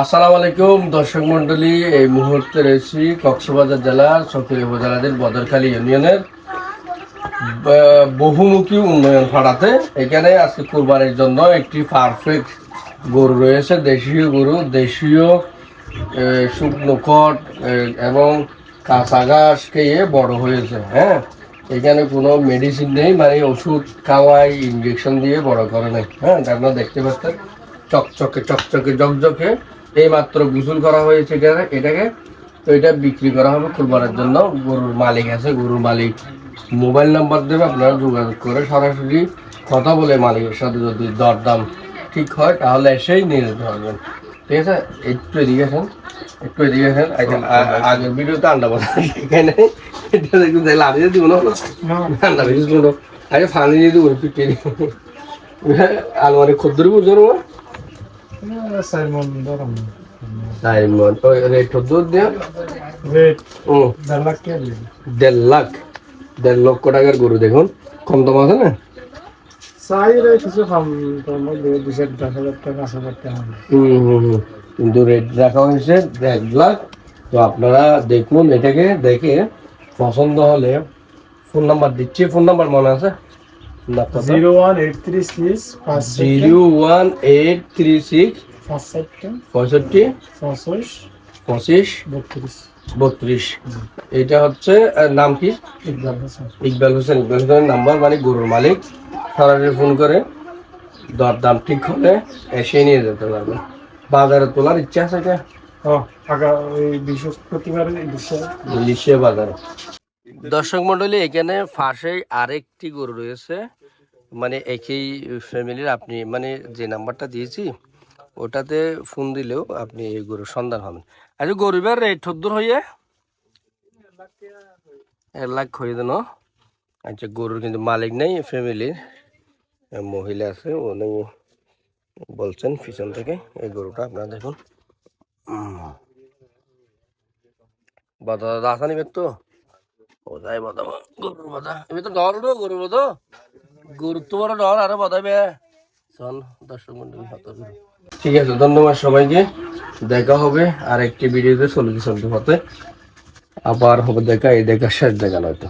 আসসালামু আলাইকুম, দর্শক মন্ডলী এই মুহূর্তে রয়েছি কক্সবাজার জেলার সক্রিয় উপজেলাদের বদরখালী ইউনিয়নের বহুমুখী উন্নয়ন ফাড়াতে। এখানে আজকে কুরবানির জন্য একটি পারফেক্ট গরু রয়েছে, দেশীয় গরু, দেশীয় শুকনো খড় এবং কাঁচা ঘাস খেয়ে বড় হয়েছে হ্যাঁ? এখানে কোনো মেডিসিন নেই মানে ওষুধ খাওয়াই ইঞ্জেকশন দিয়ে বড় করে নাই হ্যাঁ? আপনারা দেখতে পাচ্ছেন। চকচকে চকচকে জকজকে। এই মাত্র গোসল করা হয়েছে এখানে এটাকে তো এটা বিক্রি করা হবে কুরবানের জন্য। গরুর মালিক আছে গরুর মালিক। মোবাইল নাম্বার দেবে আপনারা যোগাযোগ করে সরাসরি কথা বলে মালিকের সাথে যদি দরদাম ঠিক হয় তাহলে এসেই নিয়ে যেতে পারবেন। ঠিক আছে? একটু এদিকে আসেন। একটু এদিকে আসেন। আগের ভিডিওতে আন্ডা বলা এখানে এটা দেখুন তাহলে আমি যদি মনে হলো আন্ডা বেশি শুনো আগে ফানি দিয়ে দেবো পিটিয়ে দিব আলমারি খদ্দরি বুঝো তাই মন রেট হুম Dalak Kelly. দেড় লাখ দেড় লক্ষ টাকার গরু দেখুন। কম দাম আছে না। কিন্তু রেট রাখা হয়েছে দেড় লাখ। তো আপনারা দেখুন এটাকে দেখে পছন্দ হলে ফোন নাম্বার দিচ্ছি। ফোন নাম্বার মনে আছে? Zero one eight three six zero one eight three six পঁয়ষট্টি পঁচিশ বত্রিশ। বত্রিশ। এটা হচ্ছে নাম কি? ইকবাল হোসেন। ইকবাল হোসেনের নাম্বার মানে গরুর মালিক। সরাসরি ফোন করে দর দাম ঠিক হলে এসে নিয়ে যেতে পারবেন। বাজারে তোলার ইচ্ছা আছে এটা? বৃহস্পতিবার বাজারে। দর্শক মন্ডলী, এখানে পাশেই আরেকটি গরু রয়েছে। মানে একই ফ্যামিলির আপনি মানে যে নাম্বারটা দিয়েছি, ওটাতে ফোন দিলেও আপনি এই গরুর সন্ধান হবেন। আচ্ছা গরিবের রেট দূর হইয়ে? এক লাখ হয়ে দেন আচ্ছা গরুর কিন্তু মালিক নেই, ফ্যামিলির। মহিলা আছে, উনি বলছেন পিছন থেকে, এই গরুটা আপনারা দেখুন। বাদা দাদা আসা নিবে তো ও বাদাম বাদা গরুর বাদা এমনি তো ডর নো গরুর বাদা গরু তো বড় ডর, আরও বাদাবে চল, দর্শক মন্ডলী, হাত ঠিক আছে, ধন্যবাদ সবাইকে। দেখা হবে আর একটি ভিডিওতে চলতে চলতে হতে। আবার হবে দেখা, এই দেখা শেষ দেখা নয়তো।